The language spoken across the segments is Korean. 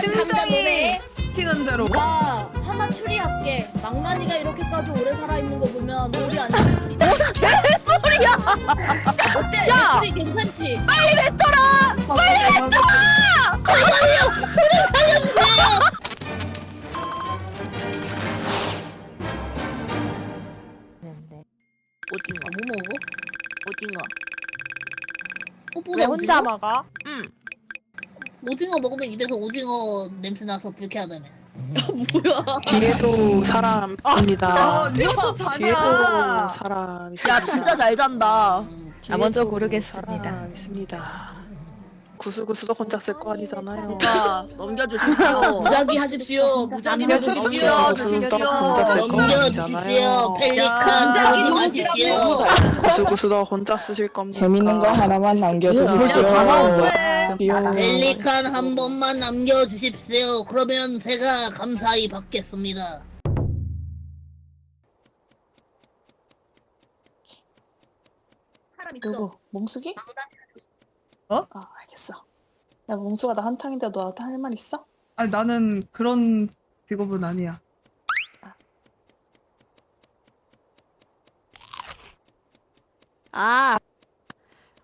심장이 시키는 대로. 나 하나 추리할게. 망나니가 이렇게까지 오래 살아있는 거 보면 우리 아니야? 개소리야! 어때? 야! 내 추리 괜찮지? 빨리 뱉어라! 빨리 뱉어! 잠깐만요. 소리 살려주세요. 오징어 뭐 먹어? 오징어 꽃보다 왜 혼자? 먹어? 응 오징어 먹으면 입에서 오징어 냄새 나서 불쾌하다며. 뭐야? 뒤에도 사람입니다. 어, 이것도 뒤에도 자냐. 사람 야 진짜 잘 잔다 음, 아, 먼저 고르겠습니다. 사람 있습니다. 구수구수도 혼자 쓸 거 아니잖아요. 자 넘겨주십시오 무작위 하십시오. 무작위 넘겨주십시오. 해주십시오. 넘겨 주십시오. 혼자 쓸 거 넘겨주십시오. 아니잖아요. 펠리칸 하지 넘기라고. 마십시오. 구수구수도 혼자 쓰실 겁니까? 재밌는 거 하나만 남겨주십시오. 다 나오 네. 귀여워. 펠리칸 한 번만 남겨주십시오. 그러면 제가 감사히 받겠습니다. 사람 있어. 누구? 몽숙이? 어? 아 알겠어. 야 몽숙아 나 한탕인데 너한테 할 말 있어? 아니 나는 그런 직업은 아니야. 아,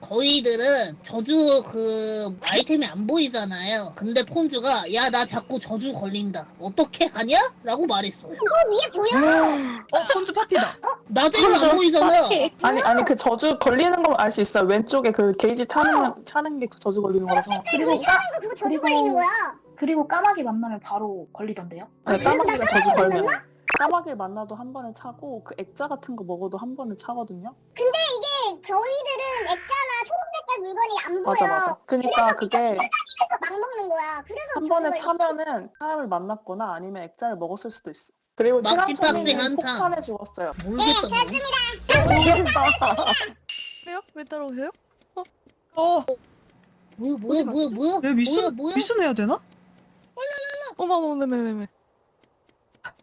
거위들은 저주 그 아이템이 안 보이잖아요. 근데 폰주가 야 나 자꾸 저주 걸린다. 어떻게 하냐? 라고 말했어요. 어 폰즈 파티다. 낮에는 안 보이잖아. 아니 아니 그 저주 걸리는 건알수 있어요. 왼쪽에 그 게이지 차는 차는 게그 저주 걸리는 거라서. 그리고 까, 그거 저주 걸리는 거야. 그리고 까마귀 만나면 바로 걸리던데요? 아니, 까마귀가 저주 걸면 까마귀를 만나도 한 번에 차고 그 액자 같은 거 먹어도 한 번에 차거든요. 이게 겨울이들은 액자나 초록색 깔 물건이 안 보여. 맞아 맞아. 그러니까 그게 그래서 막 먹는 거야. 그래서 한 번에 차면은 사람을 만났거나 아니면 액자를 먹었을 수도 있어. 그리고 막시 박스 최강철이는 한탕. 폭탄에 죽었어요. 모르겠다. 뭐. 왜요? 왜 따라오세요? 어, 뭐야 뭐야 뭐야 뭐야 내 미션 뭐야 뭐야 미션 해야 되나? 어머 어머 매매매매.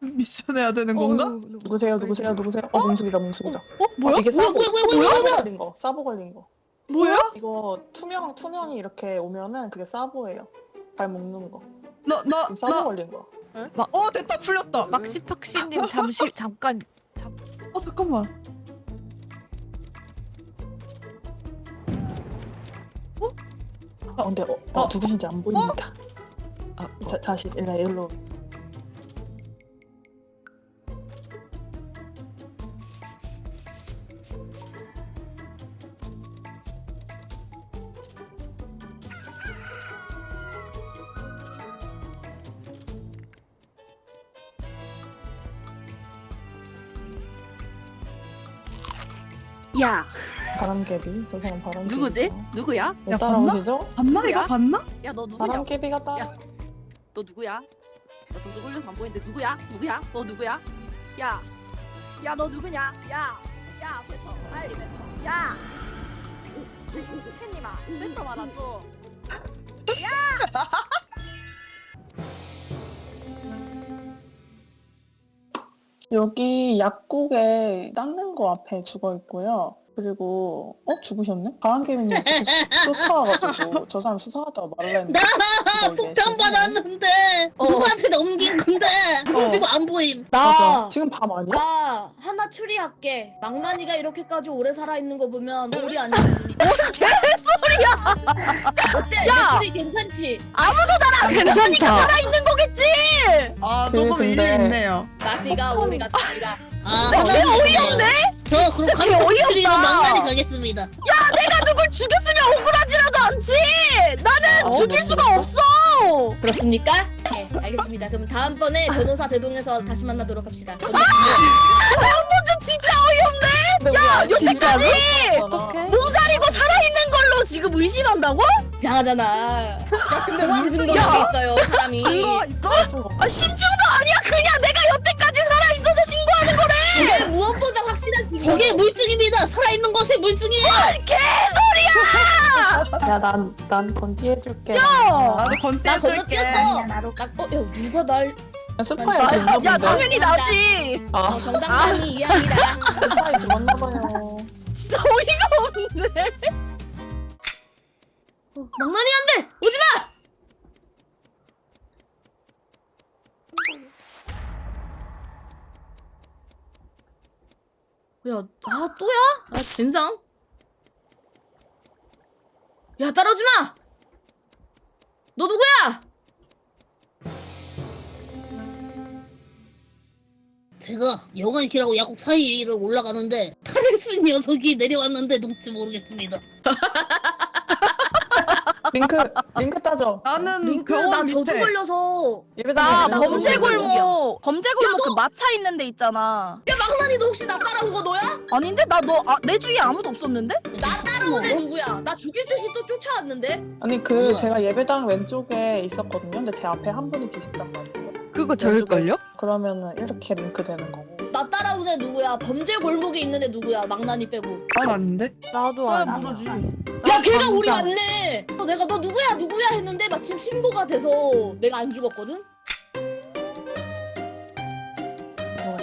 미션 해야 되는 건가? 누구세요? 누구세요? 누구세요? 어, 몽숙이다, 몽숙이다. 어 뭐야? 이게 뭐야 사보, 뭐야 뭐야 뭐야 뭐야 걸린 거, 사보 걸린 거. 뭐야? 이거 투명, 투명이 이렇게 오면은 그게 사보예요. 발 묶는 거. 나나나 그럼 사보 걸린 거. 어 됐다 풀렸다. 막시팍시님 잠시 잠깐 어 잠깐만. 아, 근데 어, 어, 어? 누구신지 안 보입니다. 아, 자, 다시 일로 일로. 야 바람개비. 저 사람 바람개비. 누구지? 누구야? 왜 야, 따라오시죠? 봤나 누구야? 이거 봤나? 야 너 누구냐? 바람개비가 따라. 너 누구야? 너 정도 훈련 안 보이는데 누구야? 누구야? 너 누구야? 야, 야 너 누구냐? 야, 야 뱉어 빨리 뱉어. 야, 팬님아 뱉어 말아줘. 여기 약국에 닦는 거 앞에 죽어 있고요. 그리고 어 죽으셨네? 바람개비님 쫓아와가지고 저 사람 수사하다가 말을 했는데. 나 이게 폭탄 지금- 받았는데 어. 누구한테 넘긴 건데 폰주가 안 보임. 맞아. 지금 밤 아니야? 나 하나 추리할게. 망나니가 이렇게까지 오래 살아있는 거 보면 우리 아니야? 개소리야! 어때? 야! 내 추리 괜찮지? 아무도 나랑 괜찮으니까 살아있는 거겠지! 아 그, 조금 일리 근데- 있네요. 나비가 우리 같습니다. 아, 진짜 개 어이없네? 저 진짜 그럼 개 어이없다. 망나니 가겠습니다. 야 내가 누굴 죽였으면 억울하지라도 않지! 나는 어, 죽일 수가. 없어! 그렇습니까? 네, 알겠습니다. 그럼 다음번에 변호사 대동에서 다시 만나도록 합시다. 장본주 진짜 어이없네! 야 여태까지 어떡해? 몸살이고 살아있는 걸로 지금 의심한다고? 이상하잖아. 야 근데 공황 야! 있어요, 사람이. 증거가 있어? 아 심증도 아니야 그냥 내가 이게 무엇보다 확실한 증거. 저게 물증입니다. 살아있는 것의 물증이에요. 개소리야! 야, 난, 난 건띠해줄게. 나도 건떼줄게. 아니야 나도 딱 어, 야, 누가 날. 스파이 죽나 본데? 야, 당연히 나지. 아, 어, 정당방위 이야기다. 스파이 죽었나봐요. 진짜 어이가 없네. 어, 낭만이 안 돼! 오지 마! 야, 아, 또야? 아, 젠상? 야, 따라오지 마! 너 누구야? 제가 여관실하고 약국 사이를 올라가는데 타레스 녀석이 내려왔는데 누군지 모르겠습니다. 링크, 링크 따져. 나는 링크, 나 병원 저주 밑에. 걸려서. 예배당 나 범죄. 골목 범죄 골목 그 마차 있는 데 있잖아. 야, 망나니도 혹시 나 따라온 거 너야? 아닌데 나 너 내 주위에 아무도 없었는데? 나 따라온 애 누구야? 나 죽일 듯이 또 쫓아왔는데? 아니 그? 제가 예배당 왼쪽에 있었거든요. 근데 제 앞에 한 분이 계셨단 말이에요. 그거 저일걸요? 그러면은 이렇게 링크 되는 거고. 나 따라온 애 누구야? 범죄 골목에 있는 애 누구야? 망나니 빼고. 난 아닌데? 나도 나 아니야. 모르지. 야, 걔가 우리 맞네. 어, 내가 너 누구야 누구야 했는데 마침 신고가 돼서 내가 안 죽었거든. 같아.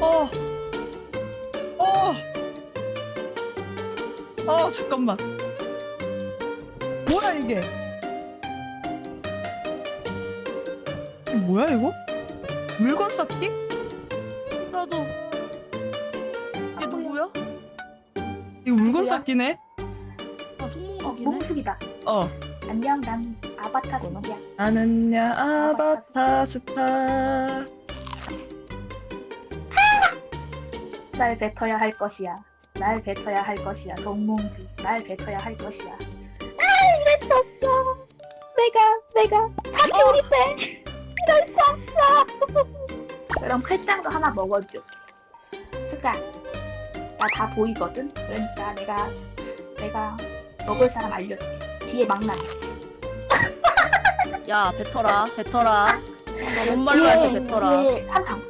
어. 어. 어, 잠깐만. 뭐야, 이게? 이게 뭐야, 이거? 물건 쌓기? 나도. 얘 누구야? 이거 물건? 쌓기네? 아 어, 송몽석이네. 몽숙이다 어. 안녕 난 아바타 숙이야 나는야 아바타 스타. 날 뱉어야 할 것이야 날 뱉어야 할 것이야 동몽수 날 뱉어야 할 것이야 아 이럴 수 없어 내가 내가 사기오리 때 이럴 수 없어 그럼 칼장도 하나 먹어줘 수가 나 다 보이거든 그러니까 내가 내가 먹을 사람 알려줄게 뒤에 막나 야 뱉어라 뱉어라. 뭔 말로 할때 뱉어라. 한장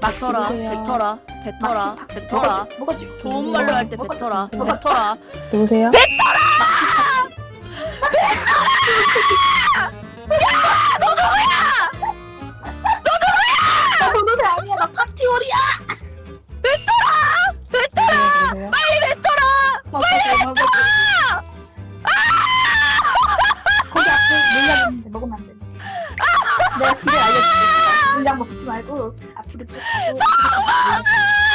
뱉어라 누구세요? 뱉어라 뱉어라 뱉어라. 먹어줘 좋은 말로 할 때 뱉어라 뱉어라. 누구세요? 나 노노새 아니야 나 파티오리야 누구세요? 먹어줘 먹어줘 거기 앞에 물량 있는데 먹으면 안 돼. 내가 길을 알려줄게. 물량 먹지 말고 앞으로 쭉 가고. 아!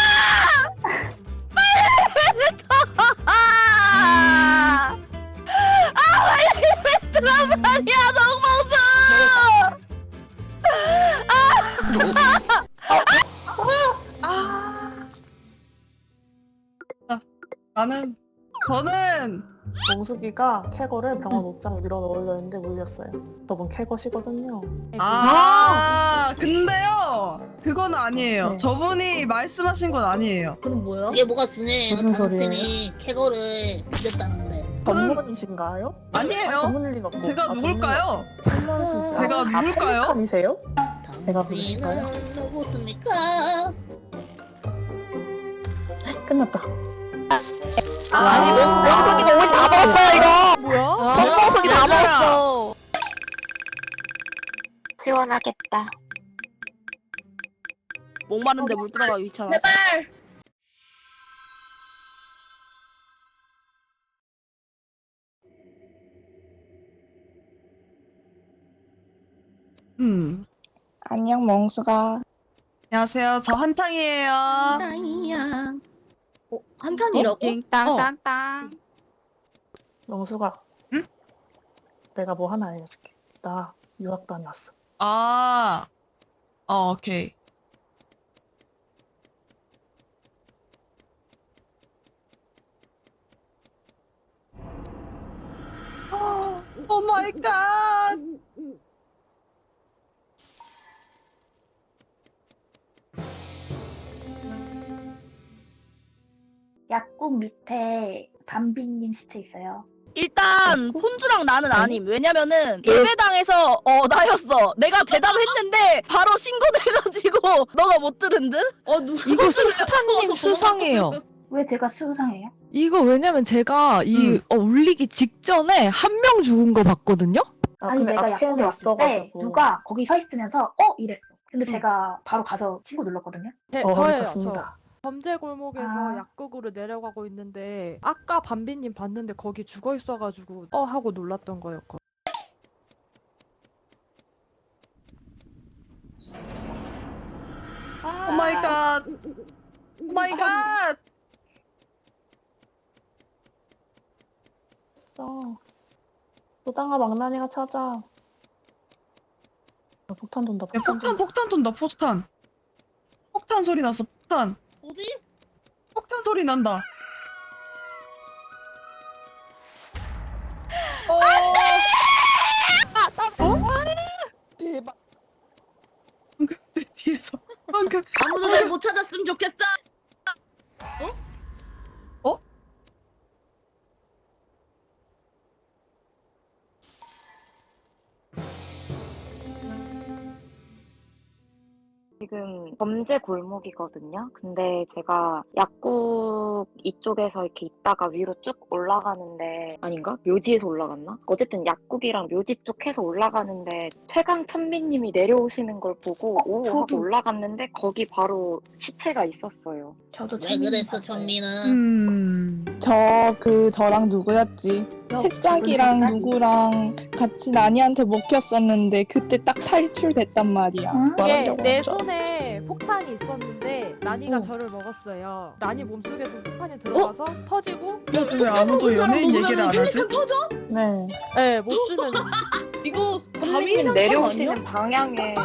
몽숙이가 캐거를 병원 옷장에 밀어 넣으려 했는데 물렸어요. 저분 캐거시거든요. 아, 근데요, 그건 아니에요. 네. 저분이 말씀하신 건 아니에요. 그럼 뭐야? 이게 뭐가 중요해요? 무슨 소리예요? 당신이 캐거를 죽였다는데. 전문이신가요? 아니에요. 아, 전문일 리가 없고. 제가 아, 누굴까요? 전문- 제가 아, 누굴까요? 펠리컨이세요? 제가 부르실까요? 당신은 누구십니까? 끝났다. 아니 몽숙이가 오이 다 먹었어요 이거 뭐야? 손몽숙이 다 먹었어 시원하겠다 목마른데 물 들어가기 귀찮아. 제발. 음. 안녕 몽숙아 안녕하세요. 저 한탕이에요. 땅이야. 어, 한탄이라고? 땅땅땅. 몽숙아. 응? 내가 뭐 하나 알려줄게. 나 유학 다녀왔어. 아. 어, 오케이. 오 마이 갓. 약국 밑에 밤비님 시체 있어요 일단 폰주랑 나는 아님. 왜냐면은 예배당에서 어 나였어. 내가 대답했는데 바로 신고돼가지고 너가 못 들은 듯? 어, 누 이거 스타님 수상해요. 왜 제가 수상해요? 이거 왜냐면 제가 이 음. 어, 울리기 직전에 한 명 죽은 거 봤거든요? 아 아니 근데 내가 왔을 때 있어가지고 누가 거기 서 있으면서 어 이랬어. 근데 제가 바로 가서 친구 눌렀거든요. 네, 어 저예요. 졌습니다. 저 범죄 골목에서 아. 약국으로 내려가고 있는데 아까 밤비님 봤는데 거기 죽어 있어가지고 어 하고 놀랐던 거였거. 오 마이 갓. 오 마이 갓. 있어. 노당아 망나니가 찾아. 야, 폭탄 돈다. 야, 폭탄, 폭탄 돈다. 폭탄 돈다 폭탄. 폭탄 소리 났어 폭탄. 어디? 폭탄 소리 난다. 어. 대박. 방금 내 뒤에서 방금 아무도 날 못 찾았으면 좋겠어. 범죄 골목이거든요. 근데 제가 약국 이쪽에서 이렇게 있다가 위로 쭉 올라가는데 아닌가? 묘지에서 올라갔나? 어쨌든 약국이랑 묘지 쪽 해서 올라가는데 최강 천민님이 내려오시는 걸 보고 오 하고 저도. 올라갔는데 거기 바로 시체가 있었어요. 저도 왜 그랬어. 천민아? 음. 저 그 저랑 누구였지? 너 새싹이랑? 누구랑 같이 나니한테 먹혔었는데 그때 딱 탈출됐단 말이야. 응? 이게 말하려고 내. 손에 폭탄이 있었는데 나니가 어. 저를 먹었어요. 나니 몸속에 도 폭탄이 들어가서 터지고 왜 아무도 연예인 얘기를 안 하지? 터져? 네. 네, 못 주면 이거 밤이 내려오시는 방향에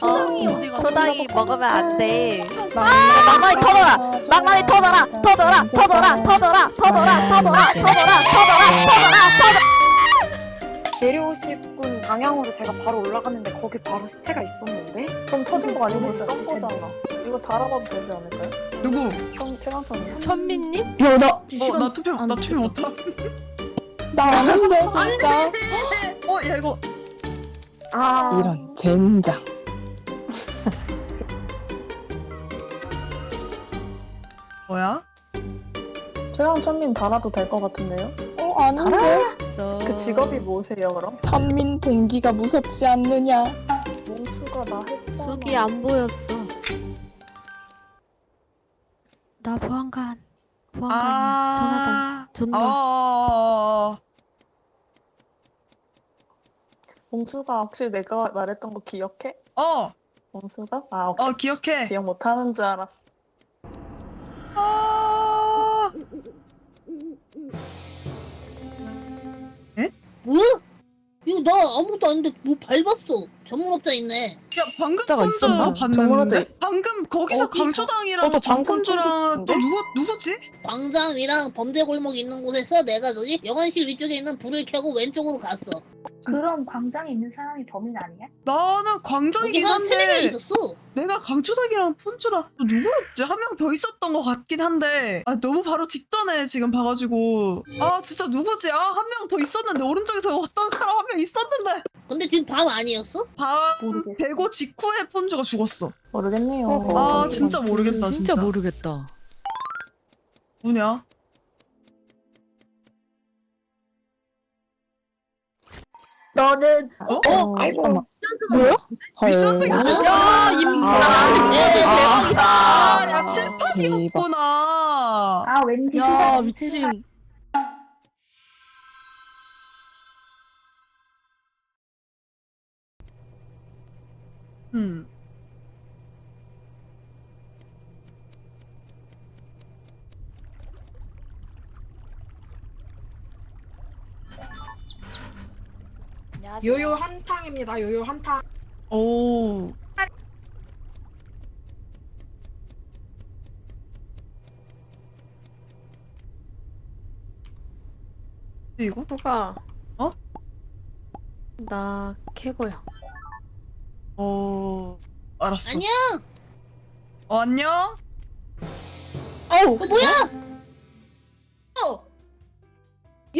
어, 초당이 먹으면 안 돼. 아, 막나니 터져라! 막나니 터져라! 터져라! 터져라! 터져라! 터져라! 터져라! 터져라! 터져라! 터져라! 터져라! 내려오실 분 방향으로 제가 바로 올라갔는데 거기 바로 시체가 있었는데 그럼 터진 거 아니고 모르겠어. 썬 거잖아. 이거 다 알아봐도 되지 않을까요? 누구? 성 최강선이요? 천민님? 야, 나 어 나 투표 나 투표 못함. 나 아는데 진짜. 어 야 이거 아 이런 젠장. 뭐야? 최강 천민 달아도 될 것 같은데요? 어 아는데 그 직업이 뭐세요 그럼? 천민 동기가 무섭지 않느냐? 몽수가 나 했잖아. 쑥이 안 보였어. 나 보안관. 보안관이야. 아. 전화. 어. 몽수가 혹시 내가 말했던 거 기억해? 어. 몽수가? 아 오케이. 어 기억해. 기억 못하는 줄 알았어. 어. 뭐야? 이거 나 아무것도 아닌데 뭐 밟았어. 전문업자 있네. 야 방금 숫자가 있었나? 봤는데. 방금 거기서 어디서? 강초당이랑 어, 방금 장폰주랑 또 누구 누구지? 광장이랑 범죄 골목 있는 곳에서 내가 저기 영안실 위쪽에 있는 불을 켜고 왼쪽으로 갔어. 그럼 광장에 있는 사람이 범인 아니야? 나는 광장이긴 거기가 세명 한데 있었어. 내가 강초당이랑 폰주랑 또 누구였지? 한 명 더 있었던 것 같긴 한데 아 너무 바로 직전에 지금 봐가지고 아 진짜 누구지? 아 한 명 더 있었는데 오른쪽에서 어떤 사람 한 명 있었는데 근데 지금 밤 아니었어? 밤 모르겠어. 되고 직후에 폰주가 죽었어 모르겠네요. 어, 아 어, 진짜 모르겠다 진짜, 진짜 모르겠다. 뭐냐? 너는 어? 어, 아이고. 잠깐만. 뭐야? 미션 뭐야? 야, 임. 아, 아. 아야 대박. 칠판이었구나 아 왠지 야, 미친. 음. 요요 한탕입니다. 요요 한탕. 오. 이거? 누가? 어? 나 캐고야. 어, 알았어. 아니야. 어, 안녕? 어우, 어, 뭐야? 어.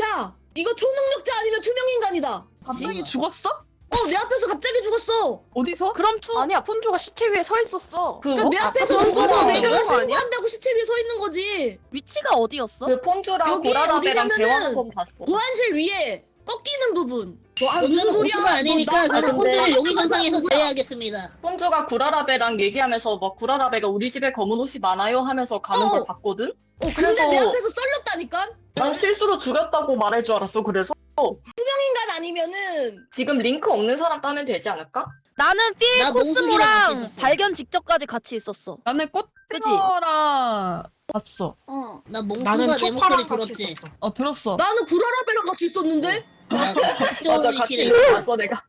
야, 이거 초능력자 아니면 투명 인간이다. 갑자기 죽었어? 어 내 앞에서 갑자기 죽었어. 어디서? 그럼 투 아니야 폰주가 시체 위에 서 있었어. 그 그러니까 내 앞에서 그건 죽어서 내가? 신고한다고 시체 위에 서 있는 거지. 위치가 어디였어? 그 폰주랑 여기 고라라베랑 어디냐면은 대화하는 건 봤어. 보안실 위에 꺾이는 부분. 뭐, 아, 저는 무슨 소리야? 고수가 아니니까 뭐, 나- 저는 나는 왜- 여기 선상에서? 제외하겠습니다. 폰주가 구라라베랑 얘기하면서 뭐 구라라베가 우리 집에 검은 옷이 많아요 하면서 가는 어. 걸 봤거든? 어 근데 그래서- 내 앞에서 썰렸다니까? 난 실수로 죽였다고 말할 줄 알았어. 그래서 인간 아니면은 지금 링크 없는 사람 따면 되지 않을까? 나는 필나 같이 코스모랑 있었어. 발견 직전까지 같이 있었어. 나는 그치? 꽃들어랑 봤어. 어 나 몽수가 내 목소리 들었지. 어 들었어. 나는 구라라베랑 같이 있었는데 나 맞아, 같이 극조실에 봤어 내가.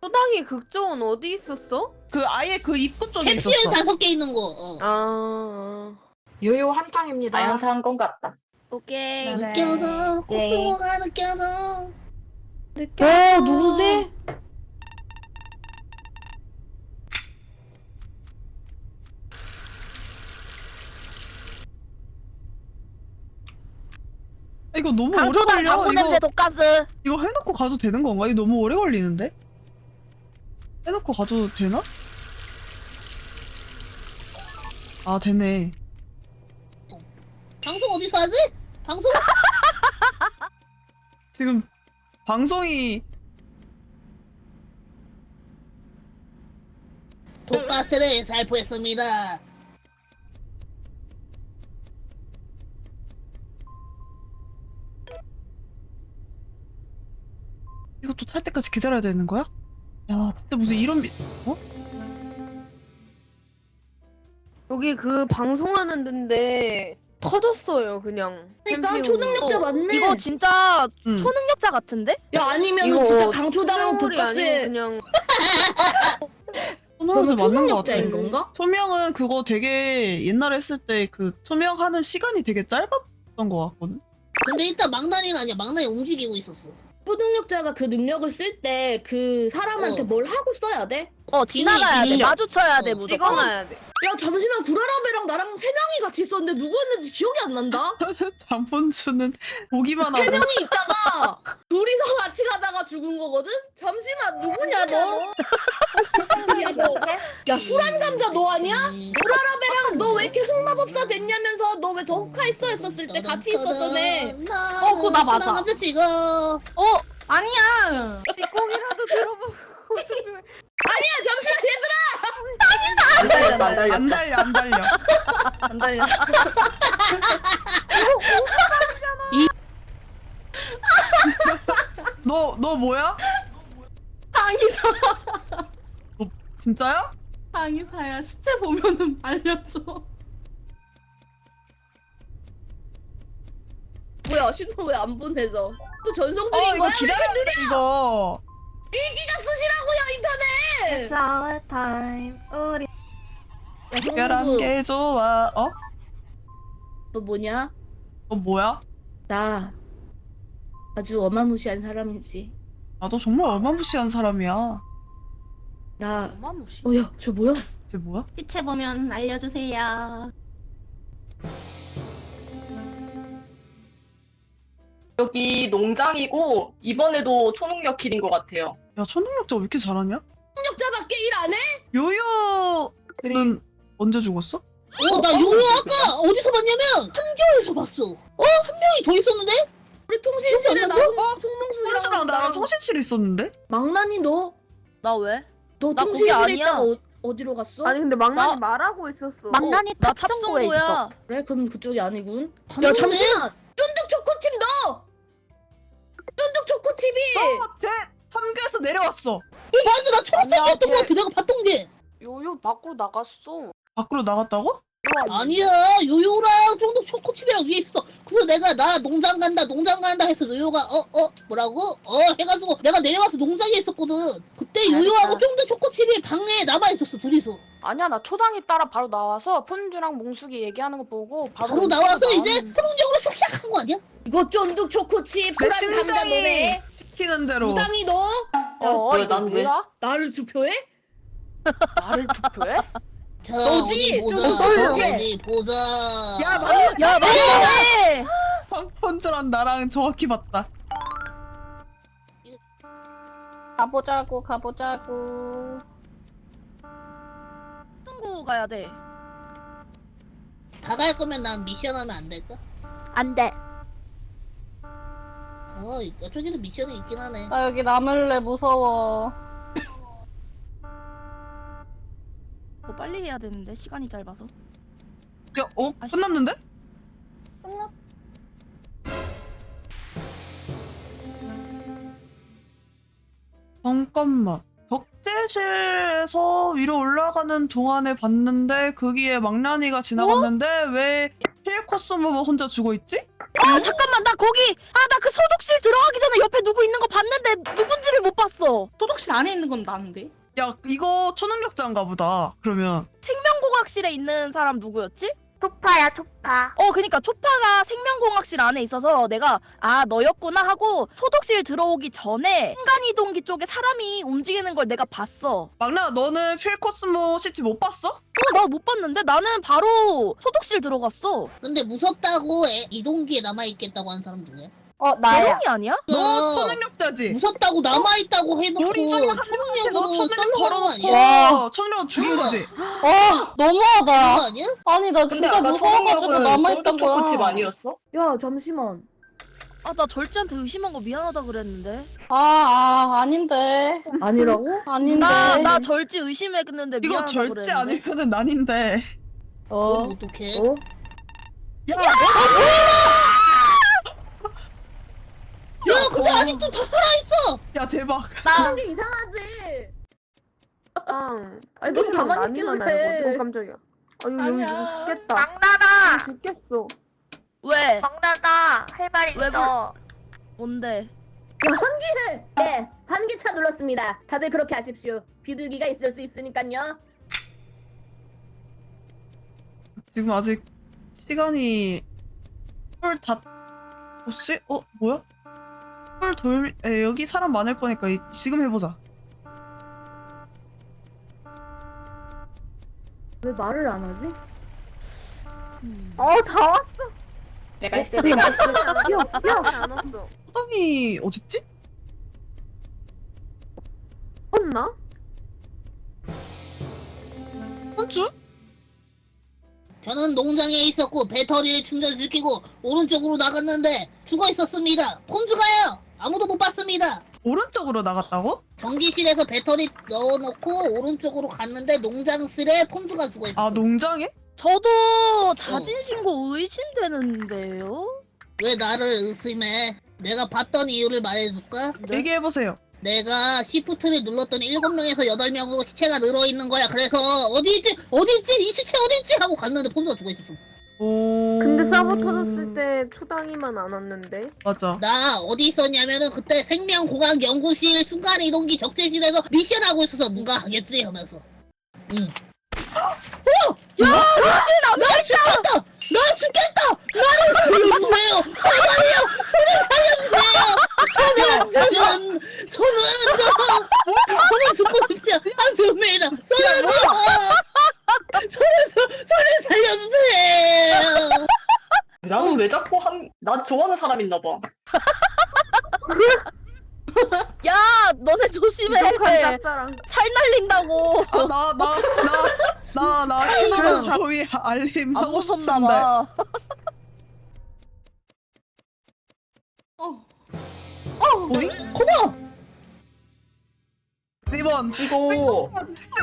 초당이 극조원 어디 있었어? 그 아예 그 입구 쪽에 캡슐 있었어. 다섯 개 있는 거. 어. 아. 요요 한탕입니다. 자연사한 건 같다. 오케이. 느껴져. 코스모가 느껴져. 어 누구지? 이거 너무 오래 강조당 걸려. 방구 냄새 이거, 독가스. 이거 해놓고 가도 되는 건가? 이거 너무 오래 걸리는데? 해놓고 가도 되나? 아 되네. 방송 어디서 하지? 방송? 지금 방송이 독가스를 살포했습니다. 찰 때까지 기다려야 되는 거야? 야 진짜 무슨 이런 미... 어? 여기 그 방송하는 데인데 터졌어요 그냥. 그러니까. 초능력자 맞네. 이거 진짜 응. 초능력자 같은데? 야 아니면 이거 진짜 강초당하고 아니고 독가스 그냥 소명자 맞는 거 같아. 초능력자인 건가? 소명은 그거 되게 옛날에 했을 때 그 소명하는 시간이 되게 짧았던 거 같거든. 근데 일단 망나니는 아니야. 망나니 움직이고 있었어. 초능력자가 그 능력을 쓸 때 그 사람한테 어. 뭘 하고 써야 돼? 어 지나가야 돼. 비밀력. 마주쳐야 돼 어, 무조건. 찍어놔야 돼. 야 잠시만 구라라베랑 나랑 세 명이 같이 있었는데 누구였는지 기억이 안 난다. 잠본주는 보기만 세 하고 명이 있다가 둘이서 같이 가다가 죽은 거거든? 잠시만 누구냐 너? 야, 너, 야 술한 감자 너 아니야? 음. 구라라베랑 너 왜 이렇게 흑마법사 됐냐면서 너왜더 흑화 있어 했었을 때 같이 있었던 애. 어, 그거 나 맞아. 남자 찍어. 어 아니야. 꽁이라도 들어보고 아니야 잠시만 얘들아. 안 달렸어, 안 달렸어. 안 달려 안 달려. 안 달려. 너 너 뭐야? 당이사 너 진짜야? 당이사야 시체 보면은 알려줘. 뭐야 신호 왜 안 보내서? 또 전송 어 이거 거야? 돼 이거. 일기가 쓰시라고요 인터넷. Shower time 우리 야 특별한 게 좋아. 어? 너 뭐냐? 너 뭐야? 나 아주 어마무시한 사람이지. 나도 정말 어마무시한 사람이야. 나 어마무시. 어야 저 뭐야? 쟤 뭐야? 시체 보면 알려주세요. 여기 농장이고 이번에도 초능력 킬인 것 같아요. 야 초능력자 왜 이렇게 잘하냐? 능력자밖에 일 안 해? 요요는 언제 죽었어? 어, 나 요요 아까 어디서 봤냐면 한겨에서 봤어. 어? 한 명이 더 있었는데? 우리 통신실에 기억이 나안 폰주랑 나랑 통신실에 있었는데? 망나니 너? 나 왜? 너 나 거기 통신실에 아니야. 있다가 어, 어디로 갔어? 아니 근데 막나니 나- 말하고 있었어. 망나니 나 탑승구에 있어. 탑승구야. 그래 그럼 그쪽이 아니군. 야? 잠시만. 쫀득 초코칩 너. 쫀득 초코칩이 어, 쟤 탐교에서 내려왔어. 어, 맞아. 나 초록색 아니야, 했던 거 걔- 같아. 내가 봤던 게. 요요 밖으로 나갔어. 밖으로 나갔다고? 아니야. 요요랑 쫀득 초코칩이랑 위에 있어. 그래서 내가 나 농장 간다, 농장 간다 해서 요요가 어, 어, 뭐라고? 어, 해가지고 내가 내려와서 농장에 있었거든. 그때 요요하고 쫀득 초코칩이 방에 남아 있었어, 둘이서. 아니야 나 초당이 따라 바로 나와서 폰주랑 몽숙이 얘기하는 거 보고 바로, 바로 나와서 이제 나왔는데. 포용적으로 쏙한거 아니야? 이거 쫀득 초코칩 내 불안 감자 심장이 너네. 시키는 대로. 무당이 너어 왜, 이거 난 왜? 뭐야? 나를 투표해? 나를 투표해? 자, 너지? 어디 보자. 좀 떨려. 어디 보자. 야 맞네. 야 맞네. 폰주랑 나랑 정확히 봤다. 가보자고 가보자고. 친구 가야 돼. 다 갈 거면 난 미션 하면 안 될까? 안 돼. 어, 이쪽에도 미션이 있긴 하네. 나 여기 남을래 무서워. 뭐 빨리 해야 되는데 시간이 짧아서. 야, 어? 끝났는데? 잠깐만. 덕질실에서 위로 올라가는 동안에 봤는데 거기에 망나니가 지나갔는데 왜 필코스모모 혼자 죽어 있지? 아 잠깐만 나 거기 아 나 그 소독실 들어가기 전에 옆에 누구 있는 거 봤는데 누군지를 못 봤어. 소독실 안에 있는 건 나는데. 야 이거 초능력자인가 보다. 그러면 생명공학실에 있는 사람 누구였지? 초파야 초파. 어 그니까 초파가 생명공학실 안에 있어서 내가 아 너였구나 하고 소독실 들어오기 전에 순간이동기 쪽에 사람이 움직이는 걸 내가 봤어. 망나 너는 필코스모 시치 못 봤어? 어 나 못 봤는데 나는 바로 소독실 들어갔어. 근데 무섭다고 애, 이동기에 남아있겠다고 하는 사람 누구야? 어 대롱이 아니야? 너 어. 초능력자지? 무섭다고 남아있다고 해놓고 우리 중에 한 명한테 너 초능력으로 초능력 썰렁한 거 아니야? 걸어놓고 초능력 죽인 거지? 어 너무하다. 아니야? 아니 나 진짜 무서워가지고 남아있던 거야. 아니었어? 야 잠시만. 아 나 절제한테 의심한 거 미안하다 그랬는데. 아, 아 아닌데. 아니라고? 아닌데. 나 나 절제 의심했는데 이거 미안하다 절제 그랬는데. 아니면은 난인데. 어. 어떡해? 어? 야, 야 근데 아직도 다 살아있어! 야 대박. 그런 게 이상하지. 아니 너 가만히 있기만 해. 깜짝이야. 아 여기 아니야. 죽겠다. 장난아. 죽겠어. 왜? 장난아. 할말 왜 있어. 뭔데? 네, 환기차 눌렀습니다. 다들 그렇게 하십시오. 비둘기가 있을 수 있으니까요. 지금 아직 시간이 풀다 혹시 어 뭐야? 풀돌 에, 여기 사람 많을 거니까 이- 지금 해보자. 왜 말을 안 하지? 어 다 왔어. 내가 했어. 내가 했어. 야, 야, 안 왔어. 호동이 어딨지? 혼나? 혼주? 저는 농장에 있었고 배터리를 충전시키고 오른쪽으로 나갔는데 죽어 있었습니다. 폰주가요. 아무도 못 봤습니다. 오른쪽으로 나갔다고? 전기실에서 배터리 넣어놓고 오른쪽으로 갔는데 농장실에 폰주가 죽어 있었어. 아 농장에? 저도 자진 신고 의심되는데요. 왜 나를 의심해? 내가 봤던 이유를 말해줄까? 얘기해 보세요. 내가 시프트를 눌렀더니 7명에서 8명으로 시체가 늘어 있는 거야. 그래서 어디 있지? 어디 있지? 이 시체 어디 있지? 하고 갔는데 폰주가 죽어 있었어. 오. 근데 서버 터졌을 때 초당이만 안 왔는데. 맞아. 나 어디 있었냐면은 그때 생명공학 연구실 순간이동기 적재실에서 미션하고 있어서 누가 하겠지 하면서 응. 어! 야! 미친 나 죽겠다! 나 죽겠다! 나를 살려주세요! 제발요! 저를 살려주세요! 저는 저는 저는 저는 죽고 싶지 않습니다! 저는 저는 저- 저를 살려주세요! 나는 왜 자꾸 한, 나 좋아하는 사람 있나 봐. 야, 너네 조심해. 부족한. 살 날린다고. 아, 나나나나나 캐나다 조이 알림 안 하고 무섭나 싶은데. 봐. 오잉? 고마워! 리본. 이거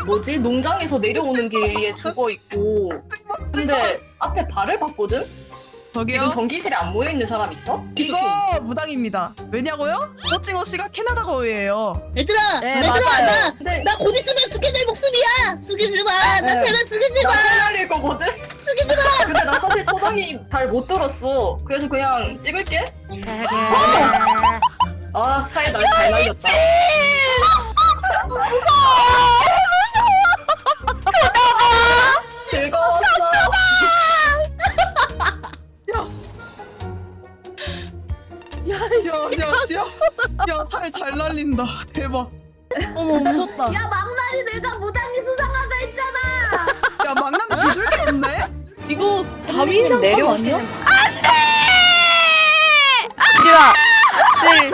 뭐지? 농장에서 내려오는 길에 죽어 있고 근데 앞에 발을 봤거든? 저기요. 지금 전기실에 안 모여 있는 사람 있어? 이거 무당입니다. 왜냐고요? 호칭호 씨가 캐나다 거위예요. 얘들아! 네, 얘들아! 맞아요. 나! 근데 나 곧 있으면 죽게 될 목숨이야! 죽이지 마! 나 네. 제발 죽이지 나 마! 살릴 거거든? 죽이지 마! 근데 나 사실 초당이 잘 못 들었어. 그래서 그냥 찍을게. 아, 사이 날잘 날렸다. 즐거웠 야, 야, 야, 야, 야, 살잘 날린다. 대박. 어머, 미쳤다. 야 막날이 내가 무당이 수상하다 했잖아. 야, 막나니 비둘기 없네? 이거 다윈 내려오시는 싫어. 싫